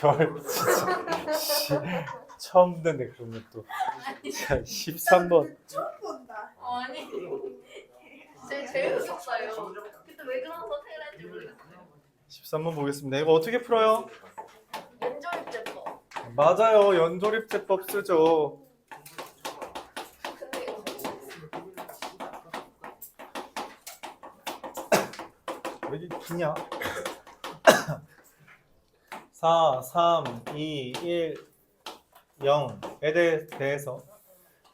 별 진짜 씨, 처음 듣네 그런 것도 자 13번 처음 본다. 어, 아니 제일 제일 웃겼어요. 근데 왜 그런 선택을 했는지 모르겠어요. 13번 보겠습니다 이거 어떻게 풀어요? 연조입제법. 맞아요 연조립제법 쓰죠 근데 이거 왜 이렇게 기냐? 4, 3, 2, 1, 0에 대해서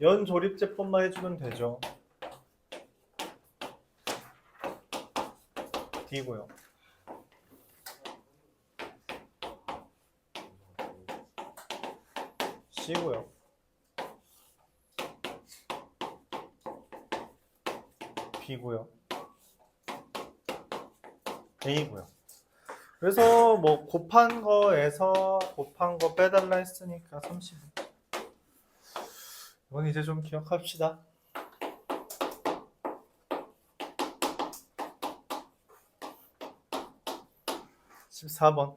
연 조립제법만 해주면 되죠. D고요. C고요. B고요 A고요. 그래서 뭐 곱한 거에서 곱한 거 빼달라 했으니까 30 이건 이제 좀 기억합시다. 14번.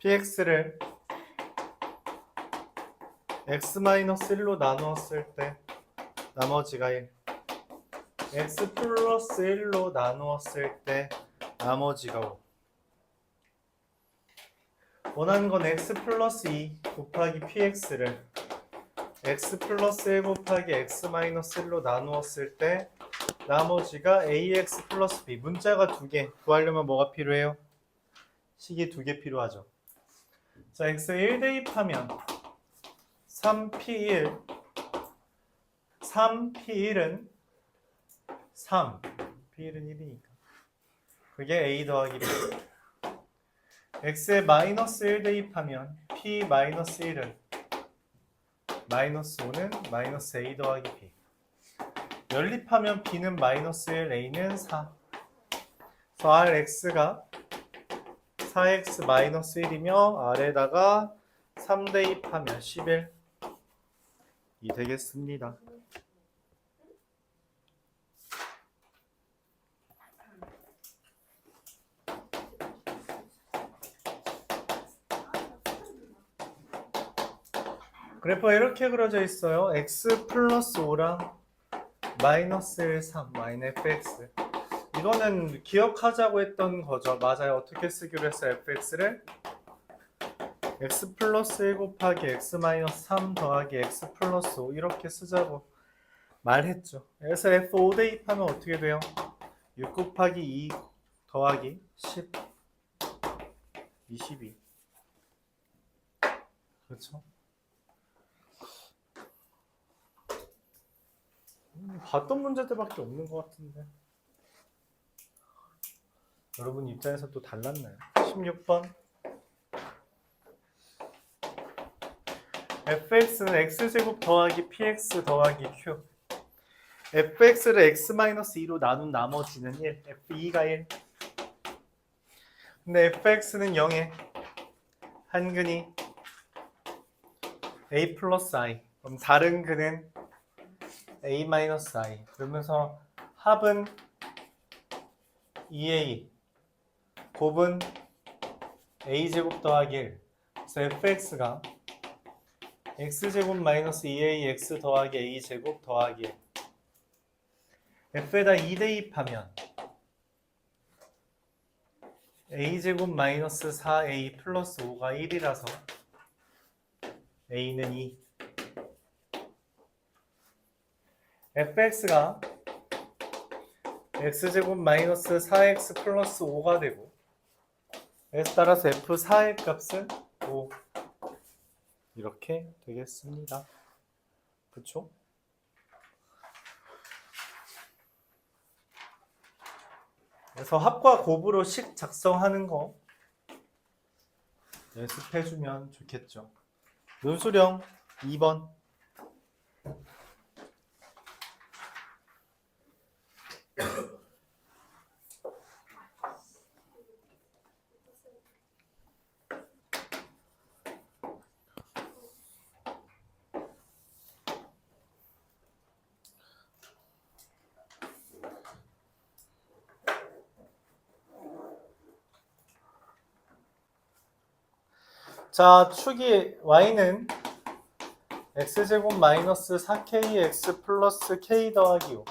px를 x-1로 나누었을 때 나머지가 1 x 플러스 1로 나누었을 때 나머지가 5 원하는 건 x 플러스 2 곱하기 px를 x 플러스 1 곱하기 x 마이너스 1로 나누었을 때 나머지가 ax 플러스 b. 문자가 두 개. 구하려면 뭐가 필요해요? 식이 두 개 필요하죠. 자 x 1 대입하면 3p1 3p1은 3 p1은 1이니까. 그게 a 더하기 b. X에 마이너스 1 대입하면 p 마이너스 1은? 마이너스 5는 마이너스 a 더하기 b. 연립하면 b는 마이너스 1 a는 4 그래서 rx가 4x 마이너스 1이며 아래다가 3 대입하면 11이 되겠습니다 그래프가 이렇게 그려져 있어요. x 플러스 5랑 마이너스 1, 3, 마이너 fx. 이거는 기억하자고 했던 거죠. 맞아요. 어떻게 쓰기로 했어요? fx를 x 플러스 1 곱하기 x 마이너스 3 더하기 x 플러스 5 이렇게 쓰자고 말했죠. 그래서 f5 대입하면 어떻게 돼요? 6 곱하기 2 더하기 10 22 그렇죠? 봤던 문제들밖에 없는 것 같은데. 여러분 입장에서 또 달랐나요? 16번? fx는 x제곱 더하기 px 더하기 q. fx를 x-2로 나눈 나머지는 1 f2가 1 근데 fx는 0에 한근이 a 플러스 i. 그럼 다른 근은 a 마이너스 i. 그러면서 합은 2a 곱은 a 제곱 더하기 1 그래서 fx가 x제곱 마이너스 2ax 더하기 a 제곱 더하기 1 f에다 2 대입하면 a 제곱 마이너스 4a 플러스 5가 1이라서 a는 2 fx가 x제곱 마이너스 4x 플러스 5가 되고 그래서 따라서 f4의 값은 5 이렇게 되겠습니다. 그쵸? 그래서 합과 곱으로 식 작성하는 거 연습해주면 좋겠죠. 논수령 2번 자, 축이 y는 x제곱 마이너스 4kx 플러스 k 더하기 5.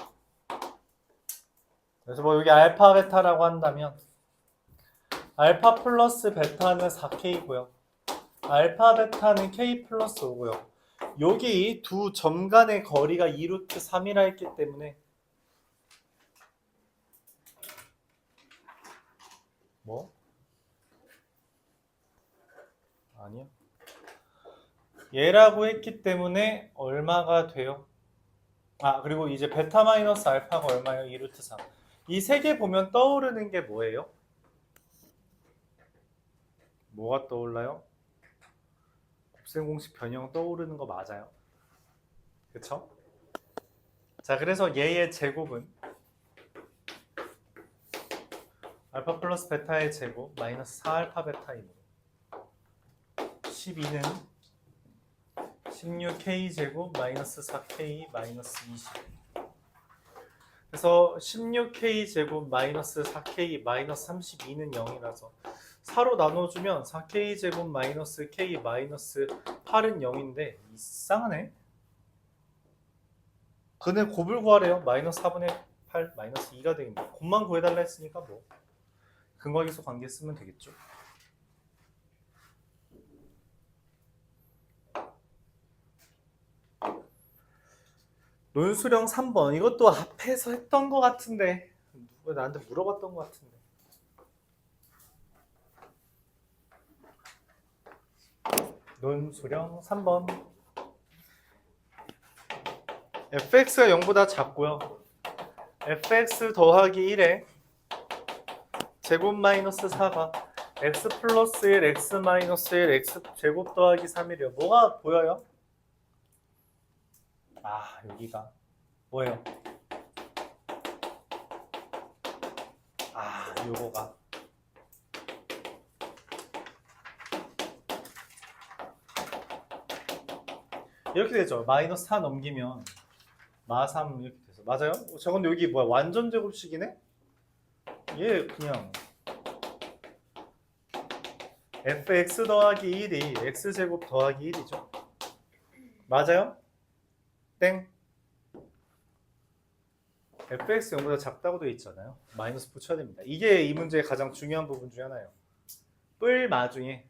그래서 뭐 여기 알파 베타라고 한다면 알파 플러스 베타는 4k고요. 알파 베타는 k 플러스 5고요. 여기 두 점 간의 거리가 2루트 3이라 했기 때문에 뭐? 아니요. 얘라고 했기 때문에 얼마가 돼요? 아, 그리고 이제 베타 마이너스 알파가 얼마예요? 2루트 3. 이 세 개 보면 떠오르는 게 뭐예요? 뭐가 떠올라요? 곱셈 공식 변형 떠오르는 거 맞아요. 그쵸? 자, 그래서 얘의 제곱은 알파 플러스 베타의 제곱 마이너스 4알파 베타이므로 12는 16k 제곱 마이너스 4k 마이너스 20 그래서 16k 제곱 마이너스 4k 마이너스 32는 0이라서 4로 나눠주면 4k 제곱 마이너스 k 마이너스 8은 0인데 이상하네. 근데 곱을 구하래요. 마이너스 4분의 8 마이너스 2가 되겠네. 곱만 구해달라 했으니까 뭐 근거기수 관계 쓰면 되겠죠 논수령 3번. 이것도 앞에서 했던 것 같은데. 누가 나한테 물어봤던 것 같은데. 논수령 3번. fx가 0보다 작고요. fx 더하기 1에 제곱 마이너스 4가 x 플러스 1 x 마이너스 1 x 제곱 더하기 3이래요. 뭐가 보여요? 아 여기가 뭐예요? 아 요거가 이렇게 되죠 마이너스 4 넘기면 마3 이렇게 돼서 맞아요? 어, 저건 여기 뭐야 완전 제곱식이네? 얘 그냥 fx 더하기 1이 x제곱 더하기 1이죠 맞아요? 땡. fx 0보다 작다고 되어 있잖아요. 마이너스 붙여야 됩니다. 이게 이 문제의 가장 중요한 부분 중 하나예요. 뿔 마 중에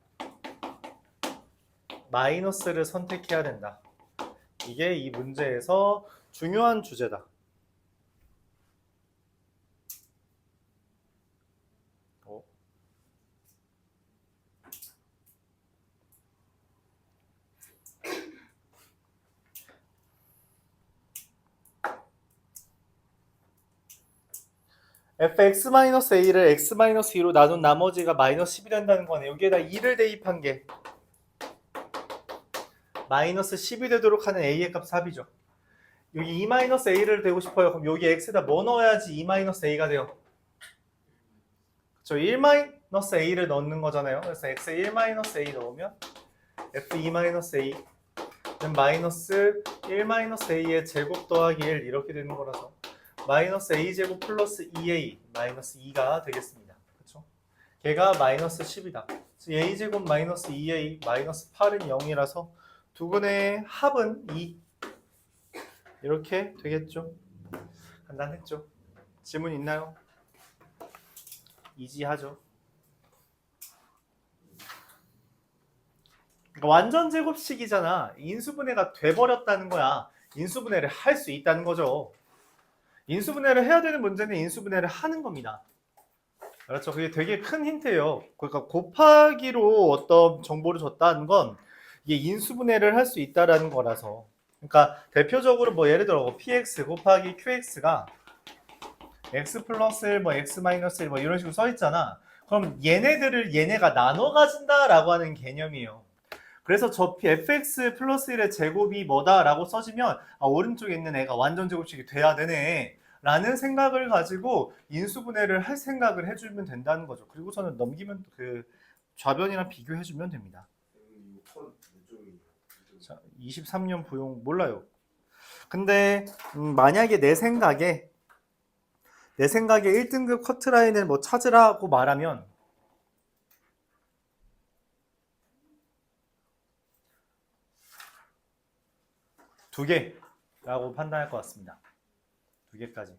마이너스를 선택해야 된다. 이게 이 문제에서 중요한 주제다. 어? Fx-a를 x-2로 나눈 나머지가 마이너스 10이 된다는 거네. 여기에다 2를 대입한 게 마이너스 10이 되도록 하는 a의 값 4이죠. 여기 2-a를 대고 싶어요. 그럼 여기 x에다 뭐 넣어야지 2-a가 돼요? 저 1-a를 넣는 거잖아요. 그래서 x에 1-a 넣으면 f2-a 는 마이너스 1-a의 제곱 더하기 1 이렇게 되는 거라서 마이너스 a 제곱 플러스 2a 마이너스 2가 되겠습니다. 그렇죠? 걔가 마이너스 10이다. a 제곱 마이너스 2a 마이너스 8은 0이라서 두 분의 합은 2 이렇게 되겠죠. 간단했죠. 질문 있나요? 이지하죠. 그러니까 완전 제곱식이잖아. 인수분해가 돼버렸다는 거야. 인수분해를 할 수 있다는 거죠. 인수분해를 해야 되는 문제는 인수분해를 하는 겁니다. 그렇죠. 그게 되게 큰 힌트예요. 그러니까 곱하기로 어떤 정보를 줬다는 건 이게 인수분해를 할 수 있다라는 거라서. 그러니까 대표적으로 뭐 예를 들어 px 곱하기 qx가 x 플러스 1, 뭐 x 마이너스 1, 뭐 이런 식으로 써 있잖아. 그럼 얘네들을 얘네가 나눠 가진다라고 하는 개념이에요. 그래서 저 fx 플러스 1의 제곱이 뭐다라고 써지면 아, 오른쪽에 있는 애가 완전 제곱식이 돼야 되네 라는 생각을 가지고 인수분해를 할 생각을 해주면 된다는 거죠. 그리고 저는 넘기면 그 좌변이랑 비교해주면 됩니다. 자, 23년 부용 몰라요. 근데 음, 만약에 내 생각에 내 생각에 1등급 커트라인을 뭐 찾으라고 말하면 두 개라고 판단할 것 같습니다. 두 개까지.